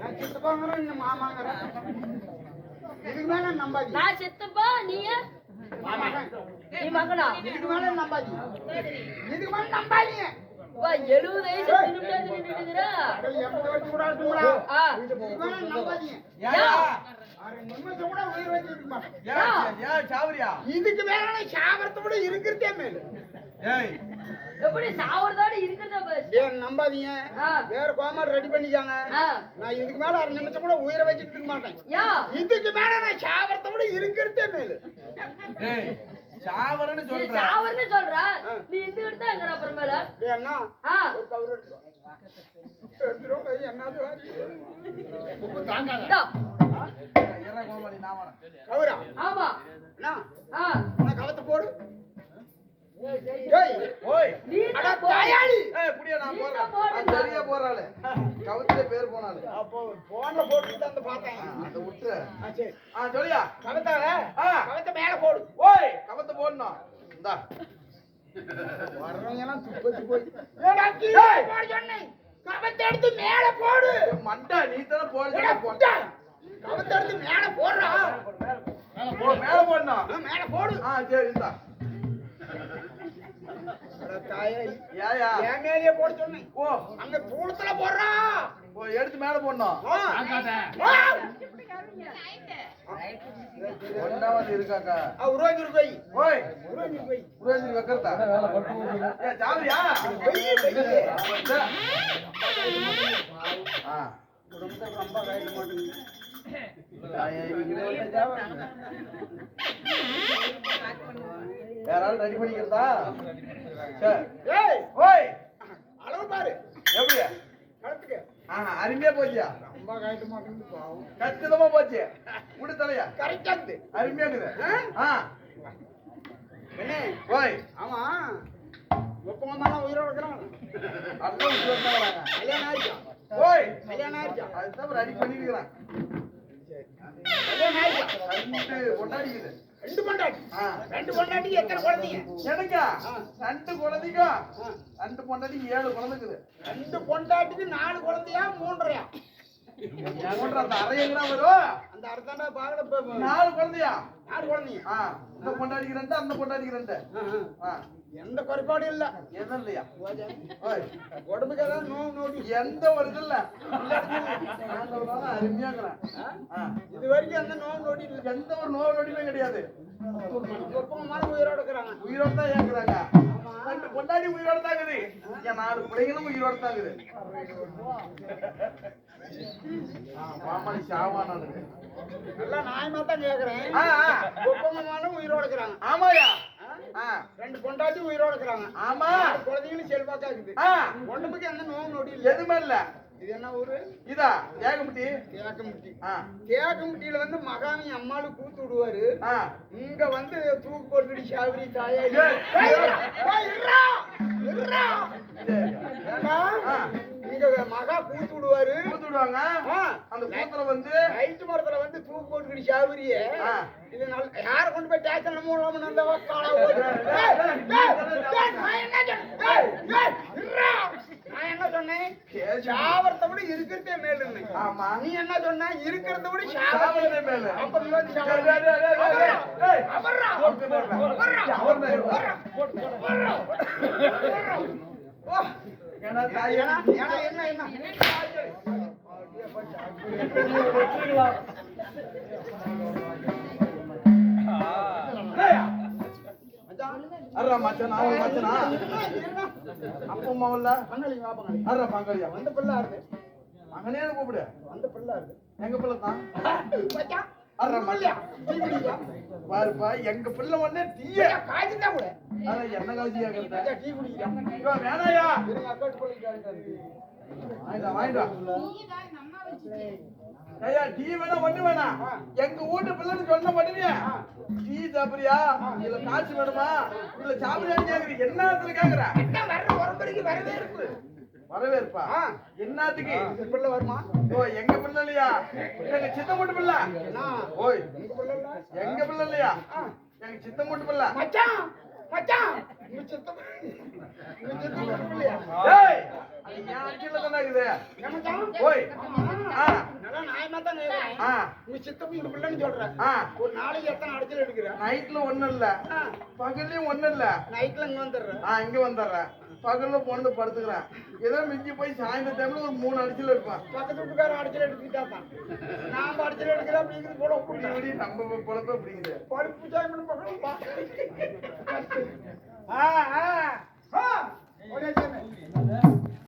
நான் சித்தப்பாங்கிறேன் இந்த மாமாங்கிறேன் இதுக்கு மேல நம்பாதி. நான் சித்தப்பா நீங்க நீ மகனா இதுக்கு மேல நம்பாதி. இதுக்கு மேல நம்பாதீங்க வா எழுபது வயசு திரும்ப நின்றுக்கிறா எண்பது வயசு கூட இருக்குங்களா இதுக்கு மேல நம்பாதீங்க இதுக்கு மேல சாவரத்தை விட இருக்கிறதே மேலு. ஏய். எப்படி சாவறதோட இருக்கிறதா பஸ் ஏன் நம்பாதீங்க. வேற கோமாரி ரெடி பண்ணிக்காங்க நான் இதுக்கு மேல அரை நிமிஷம் கூட உயிரை வச்சுட்டு இருக்க மாட்டேன். யா. இதுக்கு மேல நான் சாவரத்தை விட இருக்கிறதே மேலு. சாவரன்னு சொல்ற. சாவறன்னு சொல்ற? நீ இந்த இடத்துல எங்கற அப்புறமேல ஏன்னா ஒரு கவுரு எடுத்து என்னது கவுரா ஆமா. என்ன ஆ நான் கவத்தை போடு ஏய், ஜெய், ஏய் ஓய் நீ அட தான் போடு. தாயாளி ஏய் புடியா நான் நீ போறேன் தான் போடுங்க. அது சரியா போறாளே அப்போ போன்ல போட்டு பார்த்தேன் அந்த விட்டுரு. சரி. ஆ சொல்லியா கவத்தால ஆ. கவத்தை மேல போடு. ஓய் கவத்தை போடணும். இந்தா. வர்றவங்க எல்லாம் துப்பத்து போய் ஏடா கீழே போட சொன்னேன். கவத்தை எடுத்து மேல போடு. மண்டா நீ தானே போட புட்டா கவத்தை? எடுத்து மேல போடுறா. மேல போடணும். ஆ, மேல போடு. ஆ சரி இந்தா. அட தாயே ஏயா என் மேலேயே போட சொன்னேன் ஓ அங்க தூளத்துல போடுறா ஓ எடுத்து மேல போடணும். ஒன்னாவது இருக்காக்கா போய் ஓய் போய் புரிஞ்சு வைக்கிறதா குடும்பத்தை ரொம்ப கையில மாட்டேங்குது ஆள் ரெடி பண்ணிக்கிறதா? சரி ஏய் ஓய். அளவு பாரு. எப்படியா கழுத்துக்கு ஆஹா அருமையா போச்சியா? ரொம்ப கையில மாட்டேங்குது பாவம். போச்சு. முடி தலையா? கரெக்டா இருக்குது அருமையா இருக்குது. ஆ? என்ன ஓய். ஆமா. ஒப்பந்தமான உயிரோட இருக்கிறான் அண்ணன் சொல்றாங்க கல்யாணம் ஆயிடுச்சா ஓய். கல்யாணம் ஆயிடுச்சா அதுதான் ரெடி பண்ணிருக்கிறேன் கல்யாணம் ஆயிடுச்சா கொண்டாடிக்குது ரெண்டு பொண்டாட்டி. ஆ. ரெண்டு பொண்டாட்டிக்கு எத்தனை குழந்தைங்க? எனக்கா. ரெண்டு குழந்தைக்கா. ரெண்டு பொண்டாட்டிக்கு ஏழு குழந்தைக்குது. ரெண்டு பொண்டாட்டிக்கு நாலு குழந்தையா மூன்றரையா? மூன்று அந்த அரையங்கடா வரும்? அந்த அர்த்தாண்டா பாக்கல நாலு குழந்தையா? நாலு குழந்தைங்க. இந்த பொண்டாட்டிக்கு ரெண்டு அந்த பொண்டாட்டிக்கு ரெண்டு. ஆ. எந்த குறைபாடும் இல்ல. என்ன இல்லையா? ஓய் உடம்புக்கு ஏதாவது நோவு நோடி எந்த ஒரு இது இல்ல. அருமையா. இது வரைக்கும் எந்த நோவு நோடி இல்ல. எந்த ஒரு நோய் நொடியுமே கிடையாது. சொற்பமான உயிரோட இருக்கிறாங்க. உயிரோட தான் ஏங்குறாங்க ரெண்டு பொண்டாட்டி உயிரோட என் நாலு பிள்ளைங்களும் உயிரோட தான் இருக்குது. ஆ, மாமணி சாவானானுங்க எல்லாம் நியாயமா தான் கேக்குறேன். உயிரோட இருக்கிறாங்க. ஆமாயா பொண்டாட்டி உயிரோட இருக்கிறாங்க. ஆமா. குழந்தைங்களும் செல்வாக்கா இருக்குது. உடம்புக்கு எந்த நோவு நொடி இல்ல. எதுவுமே இல்ல. இது என்ன ஊரு? இதா ஏகமுட்டி தேக்கம்பட்டி ஆ. தேக்கம்பட்டியில வந்து மகாமி அம்மாளு கூத்து விடுவாரு. இங்க வந்து தூக்கு போட்டுடி சாவரி தாயா. இங்க மகா கூத்து விடுவாரு. ஊத்து விடுவாங்க. அந்த கூத்துல வந்து லைட் மரத்துல வந்து தூக்கு போட்டுக்கிடி சாவரிய. ஆ. இது யார கொண்டு போய் டேக்கன் மூலம் அந்த கால நான் என்ன சொன்னேன்? என்ன சாவரத்தை விட இருக்கிறதே மேலுன்னு ஆமா. நீ என்ன சொன்ன? இருக்கிறத விட சாவரத்தை மேலு. ஏன்னா, ஏன்னா, என்ன, என்ன? மச்சான், அர்ரா மச்சான் அவன் மச்சானா. அப்பா அம்மா இல்ல பங்காளி, வா பங்காளி. அர்ரா பங்காளியா வந்த பிள்ளை இருக்கு மகனே கூப்பிடு. வந்த பிள்ளை இருக்கு எங்க பிள்ளை தான்? பாருப்பா எங்க பிள்ளை ஒண்ணே டீய. காய்ச்சி தான் கூட. அட என்ன இருக்கிறத மச்சான், டீ குடிக்கிறியா? இவன் வேணாயா? வாங்கிடா வாங்கிடா ஐயா டீ வேணா ஒண்ணு வேணாம் எங்க வீட்டு பிள்ளைன்னு சொன்ன பண்ணுவியா டீ சாப்பிடுறியா? இல்ல காசு வேணுமா? இல்ல சாப்பிடுறியான்னு கேக்குறீங்க என்னத்துல கேக்குற? என்ன வர்ற உரம்பரைக்கு வரவே இருக்கு. வரவேற்பா. என்னத்துக்கு? இந்த பிள்ளை வருமா? ஓ எங்க பிள்ளை இல்லையா? எங்க சித்த மூட்டு பிள்ளை? ஓய்? எங்க பிள்ளை இல்லையா? எங்க சித்த மூட்டு பிள்ளை? மச்சான் மச்சான். உங்க சித்தப்பா இல்லையா ஏய் அது அடிச்சில தானே இருக்குது. ஏன் ஓய். ஆ. நல்லா நியாயமா தான் கேக்குறேன். உங்க சித்தப்பா இந்த பிள்ளைன்னு சொல்றேன் ஒரு நாளைக்கு எத்தனை அடிச்சல் எடுக்கிற நைட்ல ஒண்ணும் இல்ல. பகல்லையும் ஒண்ணும் இல்ல. நைட்ல இங்க வந்துடுறேன். ஆ இங்க வந்துடுறேன். பகல்ல போந்து படுத்துக்கிறேன். ஏதோ மிஞ்சி போய் சாயந்தர டைம்ல ஒரு மூணு அடிச்சல் இருப்பேன். பக்கத்து வீட்டுக்காரன் அடிச்சல் எடுத்துக்கிட்டா தான் நாம அடிச்சல் எடுக்கிறோம் அப்படிங்கிறது போல இப்படி நம்ம பொழப்ப அப்படிங்குது பழுப்பு சாயமன் பக்கம் ஆ ஆ.